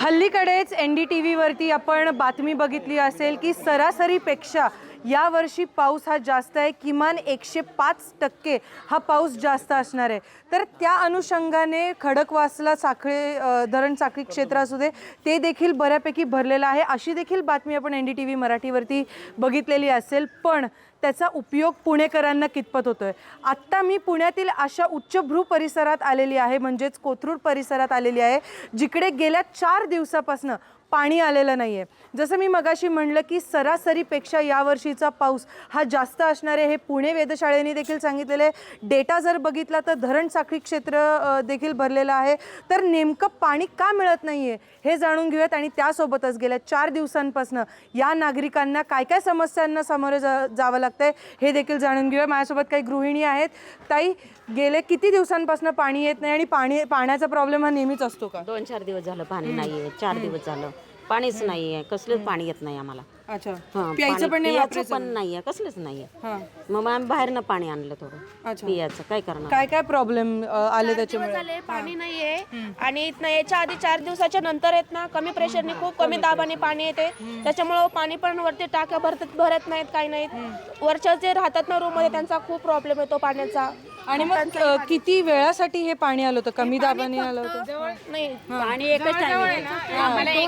हल्लीकडेच N D T व्हीवरती आपण बातमी बघितली असेल की सरासरीपेक्षा यावर्षी पाऊस हा जास्त आहे. किमान एकशे पाच टक्के हा पाऊस जास्त असणार आहे. तर त्या अनुषंगाने खडकवासला साखळे धरण साखळी क्षेत्र असू दे ते देखील बऱ्यापैकी भरलेलं आहे. अशी देखील बातमी आपण एन डी टी व्ही मराठीवरती बघितलेली असेल. पण त्याचा उपयोग पुणेकरांना कितपत होतो आहे आत्ता मी पुण्यातील अशा उच्चभ्रू परिसरात आलेली आहे म्हणजेच कोथरूड परिसरात आलेली आहे जिकडे गेल्या चार दिवसापासून पाणी आलेलं नाही आहे जसं मी मगाशी म्हणलं की सरासरीपेक्षा यावर्षीचा पाऊस हा जास्त असणार आहे हे पुणे वेधशाळेने देखील सांगितलेलं आहे. डेटा जर बघितला तर धरण साखळी क्षेत्र देखील भरलेलं आहे. तर नेमकं पाणी का मिळत नाही आहे हे जाणून घेऊयात आणि त्यासोबतच गेल्या चार दिवसांपासून या नागरिकांना काय काय समस्यांना सामोरे जा जावं लागतंय हे देखील जाणून घेऊया. माझ्यासोबत काही गृहिणी आहेत. ताई गेले किती दिवसांपासून पाणी येत नाही आणि पाणी पाण्याचा प्रॉब्लेम हा नेहमीच असतो का? दोन चार दिवस झालं पाणी नाहीये. चार दिवस झालं. पाणीच नाहीये कसलंच पाणी येत नाही आम्हाला. अच्छा. हं, प्यायचं पाणी- पण नाही पियाचं वापरायचं? पण नाहीये कसलंच नाहीये. हां. मग आम्ही बाहेरनं पाणी आणलं थोडं. अच्छा. पियाचं काय करणार? काय काय प्रॉब्लेम आले त्याच्यामुळे? झाले पाणी नाहीये. आणि इथनं याच्या आधी चार दिवसाच्या नंतर येत ना कमी प्रेशरने खूप कमी दाबाने पाणी येते. त्याच्यामुळं पाणी पण वरती टाक्या भरत भरत नाहीत काही नाहीत. वरच्या जे राहतात ना रूममध्ये त्यांचा खूप प्रॉब्लेम येतो पाण्याचा. आणि मग अ, किती वेळासाठी हे पाणी आलं होतं? कमी दाबाने आलं होतं? नाही पाणी एकच टाइम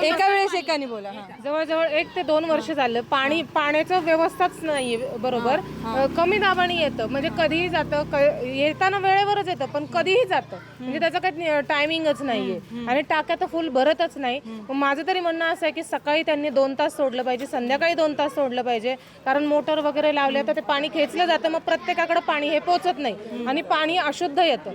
एका वेळेस एकाने बोला हा. जवळजवळ एक ते दोन वर्ष झालं. पाणी पाण्याचं व्यवस्थाच नाही बरोबर? अ, कमी दाबाने येतं. म्हणजे कधीही जातं क- येताना वेळेवरच येतं पण कधीही जातं. म्हणजे त्याचं काही टायमिंगच नाहीये. आणि टाक्या तर फुल भरतच नाही. मग माझं तरी म्हणणं असं आहे की सकाळी त्यांनी दोन तास सोडलं पाहिजे संध्याकाळी दोन तास सोडलं पाहिजे. कारण मोटर वगैरे लावले तर ते पाणी खेचलं जातं मग प्रत्येकाकडे पाणी हे पोचत नाही. आणि पाणी अशुद्ध येतं.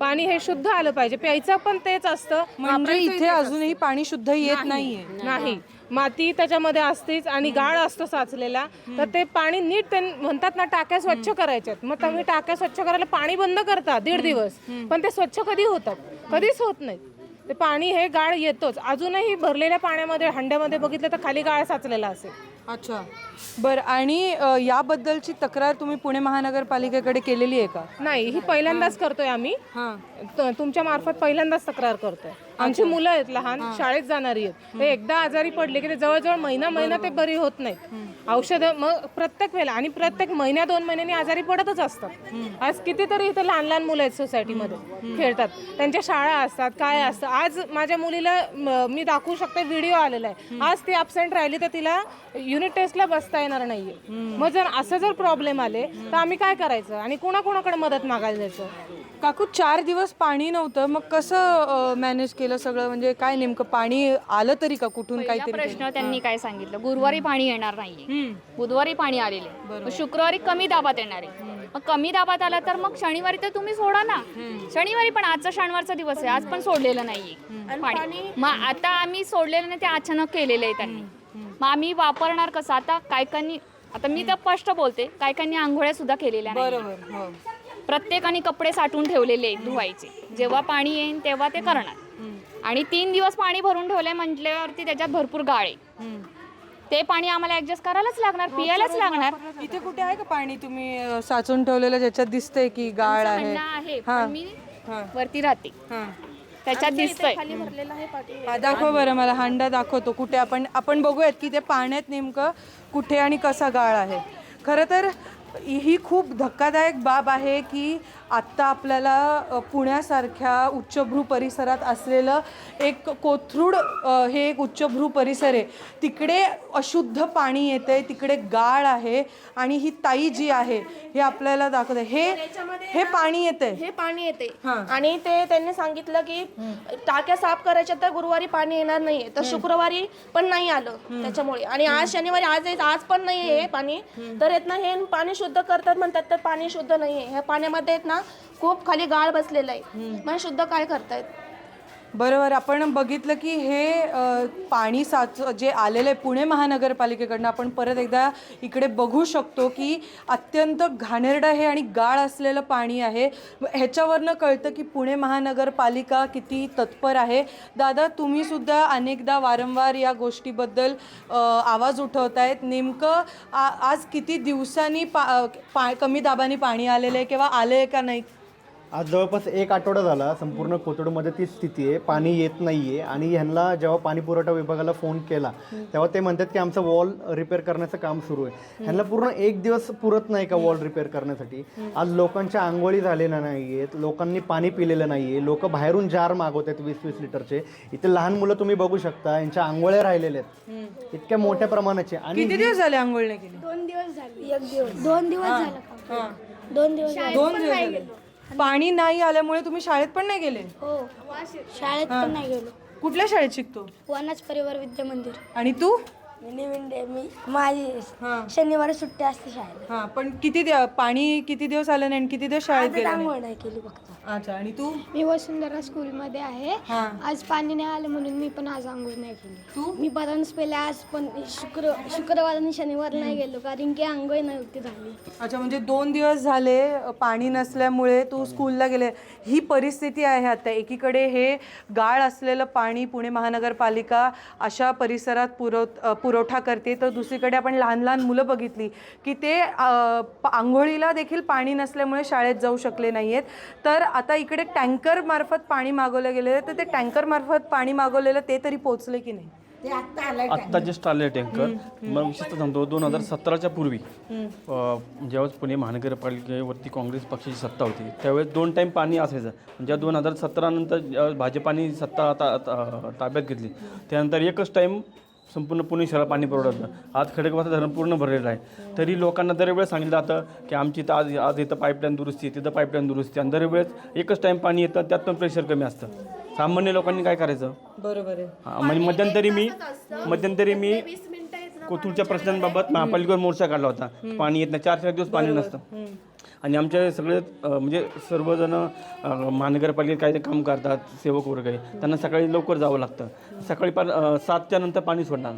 पाणी हे शुद्ध आलं पाहिजे. प्यायचं पण तेच असतं. म्हणजे इथे अजूनही पाणी शुद्ध येत नाहीये. नाही. माती त्याच्यामध्ये असतेच आणि गाळ असतो साचलेला. तर ते पाणी नीट ते म्हणतात ना टाक्या स्वच्छ करायच्यात. मग तुम्ही टाक्या स्वच्छ करायला पाणी बंद करता दीड दिवस. पण ते स्वच्छ कधी होतात? कधीच होत नाही. ते पाणी हे गाळ येतोच. अजूनही भरलेल्या पाण्यामध्ये हंड्यामध्ये बघितलं तर खाली गाळ साचलेला असेल. अच्छा. बरं आणि अ, याबद्दलची तक्रार तुम्ही पुणे महानगरपालिकेकडे केलेली आहे का? नाही ही पहिल्यांदाच करतोय आम्ही. त- तुमच्या मार्फत पहिल्यांदाच तक्रार करतोय. आमची मुलं आहेत लहान शाळेत जाणारी आहेत. ते एकदा आजारी पडले की ते जवळजवळ महिना महिना ते बरी होत नाहीत. औषधं मग प्रत्येक वेळेला आणि प्रत्येक महिन्या दोन महिन्यांनी आजारी पडतच असतात. आज कितीतरी इथे लहान लहान मुलं आहेत सोसायटीमध्ये खेळतात. त्यांच्या शाळा असतात काय असतं. आज माझ्या मुलीला म, दाखवू शकते व्हिडिओ आलेला आहे. आज ती अबसेंट राहिली तर तिला युनिट टेस्टला बसता येणार नाहीये. मग जर असं जर प्रॉब्लेम आले तर आम्ही काय करायचं? आणि कोणाकोणाकडे मदत मागायला जायचं? काकू चार दिवस पाणी नव्हतं. मग कसं मॅनेज केलं सगळं? म्हणजे काय नेमकं पाणी आलं तरी का कुठून पहिला काहीतरी प्रश्न त्यांनी काय सांगितलं? गुरुवारी पाणी येणार नाहीये. बुधवारी पाणी आलेले. मग शुक्रवारी कमी दाबात येणार आहे. मग कमी दाबात आला तर मग शनिवारी तर तुम्ही सोडा ना. शनिवारी पण आजचा शनिवारचा दिवस आहे. आज पण सोडलेलं नाहीये पाणी. मग आता आम्ही सोडलेलं नाही ते अचानक केलेलं आहे त्यांनी. मग आम्ही वापरणार कसं? आता कायकांनी आता मी तर स्पष्ट बोलते. कायकांनी आंघोळ्या सुद्धा केलेल्या नाही बरोबर हो. प्रत्येकाने कपडे साठवून ठेवलेले आहेत धुवायचे. जेव्हा पाणी येईल तेव्हा ते करणार. आणि तीन दिवस पाणी भरून ठेवलंय म्हटल्यावरती त्याच्यात भरपूर गाळे. ते पाणी आम्हाला ऍडजस्ट करायलाच लागणार पियालाच लागणार. इथे कुठे आहे का पाणी? तुम्ही अ, साचून ठेवलेलं ज्याच्यात दिसतंय की गाळ आहे? म्हणणं आहे हा. पण मी हा. वरती राहते. हा. त्याच्यात दिसतंय. भरलेला आहे पाणी. हा, दाखव बरं मला हांडा दाखवतो कुठे. आपण आपण बघूयात की ते पाण्यात नेमकं कुठे आणि कसा गाळ आहे. खरं तर ही खूप धक्कादायक बाब आहे की आत्ता आपल्याला पुण्यासारख्या उच्चभ्रू परिसरात असलेलं एक कोथरूड हे एक उच्चभ्रू परिसर आहे. तिकडे अशुद्ध पाणी येते तिकडे गाळ आहे आणि ही ताई जी आहे हे आपल्याला दाखवते हे हे पाणी येते हे पाणी येते आणि ते त्यांनी सांगितलं की टाक्या साफ करायच्या तर गुरुवारी पाणी येणार नाहीये. तर शुक्रवारी पण नाही आलं त्याच्यामुळे. आणि आज शनिवारी आज येत- आज पण नाही हे पाणी. तर येत ना हे पाणी शुद्ध करतात म्हणतात तर पाणी शुद्ध नाहीये. ह्या पाण्यामध्ये येत ना खूप खाली गाळ बसलेला आहे. मग शुद्ध काय करतायत? बरोबर. आपण बघितलं की हे अ, पाणी साच जे आलेलं आहे पुणे महानगरपालिकेकडनं आपण परत एकदा इकडे बघू शकतो की अत्यंत घाणेरडं हे आणि गाळ असलेलं पाणी आहे. ह्याच्यावरनं कळतं की पुणे महानगरपालिका किती तत्पर आहे. दादा तुम्ही सुद्धा अनेकदा वारंवार या गोष्टीबद्दल अ, आवाज आहेत. नेमकं आ- आज किती दिवसांनी पा, पा कमी दाबाने पाणी आलेलं आहे किंवा आलं आहे का नाही? आज जवळपास एक आठवडा झाला संपूर्ण कोथरूडमध्ये ती स्थिती आहे. पाणी येत नाही आहे आणि ह्यांना जेव्हा पाणी पुरवठा विभागाला फोन केला तेव्हा ते म्हणतात की आमचं वॉल रिपेअर करण्याचं काम सुरू आहे. ह्यांना पूर्ण एक दिवस पुरत नाही का वॉल रिपेअर करण्यासाठी? आज लोकांच्या आंघोळी झालेल्या नाही आहेत लोकांनी पाणी पिलेलं नाही आहे लोक बाहेरून जार मागवत आहेत वीस वीस लिटरचे. इथे लहान मुलं तुम्ही बघू शकता यांच्या आंघोळ्या राहिलेल्या आहेत. इतक्या मोठ्या प्रमाणाचे. आणि किती दिवस झाले आंघोळ नाही केली? दोन दिवस झाले. एक दिवस. दोन दिवस झालं का? दोन दिवस. दोन दिवस झाले. पाणी नाही आल्यामुळे तुम्ही शाळेत पण नाही गेले? हो. शाळेत पण नाही गेलो. कुठल्या शाळेत शिकतो? वनाज परिवार विद्या मंदिर. आणि तू? नवीन डे मी माझी शनिवारी सुट्टी असते शाळेला. हा पण किती दिव- पाणी किती दिवस आलं नाही आणि किती दिवस शाळेत गेले नाही? आंघोळ नाही केली फक्त. अच्छा आणि तू? मी वसुंधरा स्कूलमध्ये आहे. हा. आज पाणी नाही आलं म्हणून मी पण आज आंघोळ नाही केली. तू? मी बरांच पहिले आज पण शुक्र शुक्रवार आणि शनिवार नाही गेलो कारण की आंघोळ नव्हती झाली. अच्छा म्हणजे दोन दिवस झाले अ, पाणी नसल्यामुळे तू स्कूलला गेले. ही परिस्थिती आहे आता. एकीकडे हे गाळ असलेलं पाणी पुणे महानगरपालिका अशा परिसरात पुरव अ, पुरवठा करते तर दुसरीकडे आपण लहान लहान मुलं बघितली की ते आंघोळीला देखील पाणी नसल्यामुळे शाळेत जाऊ शकले नाही आहेत तर आता इकडे टँकर मार्फत पाणी मागवलं गेलं तर ते टँकर मार्फत पाणी मागवलेलं ते तरी पोचले की नाही? आत्ता जस्ट आले टँकर. मग विशेषतः सांगतो दोन हजार सतराच्या पूर्वी जेव्हा पुणे महानगरपालिकेवरती काँग्रेस पक्षाची सत्ता होती त्यावेळेस दोन टाईम पाणी असायचं. म्हणजे दोन हजार सतरानंतर ज्या भाजपाने सत्ता ताब्यात घेतली त्यानंतर एकच टाईम संपूर्ण पुणे शहराला पाणी पुरवठा होतं. आज खडकवासला धरण पूर्ण भरलेलं आहे. तरी लोकांना दरवेळेस सांगितलं जातं की आमची इथं आज आज इथं पाईपलाईन दुरुस्ती आहे, तिथं पाईपलाईन दुरुस्ती आहे. आणि दरवेळेस एकच टाईम पाणी येतं त्यात पण प्रेशर कमी असतं. सामान्य लोकांनी काय करायचं? बरोबर आहे. हा, म्हणजे मध्यंतरी मी मध्यंतरी मी कोथरूडच्या प्रश्नांबाबत महापालिकेवर मोर्चा काढला होता. पाणी येत नाही. चार चार दिवस पाणी नसतं. आणि आमच्या सगळे म्हणजे सर्वजण महानगरपालिकेत काही काम करतात सेवक वर्ग आहे त्यांना सकाळी लवकर जावं लागतं. सकाळी पार अ, सातच्या नंतर पाणी सोडणार.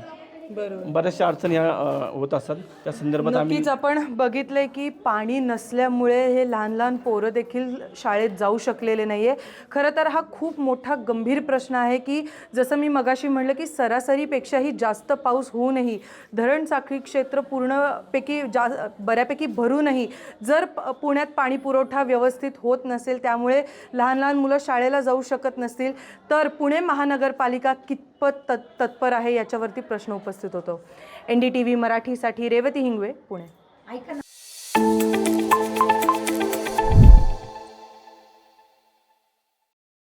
बऱ्याचशा अडचणी ह्या अ, होत असतात. त्या संदर्भात आम्ही नक्कीच आपण बघितलंय की पाणी नसल्यामुळे हे लहान लहान पोरं देखील शाळेत जाऊ शकलेले नाहीये. खरं तर हा खूप मोठा गंभीर प्रश्न आहे की जसं मी मगाशी म्हणलं की सरासरीपेक्षाही जास्त पाऊस होऊनही धरण साखळी क्षेत्र पूर्णपैकी जा बऱ्यापैकी भरूनही जर प- पुण्यात पाणी पुरवठा व्यवस्थित होत नसेल त्यामुळे लहान लहान मुलं शाळेला जाऊ शकत नसतील तर पुणे महानगरपालिका कितपत तत् तत्पर आहे याच्यावरती प्रश्न उपस्थित होतो. एन डी टी व्ही मराठीसाठी रेवती हिंगवे पुणे.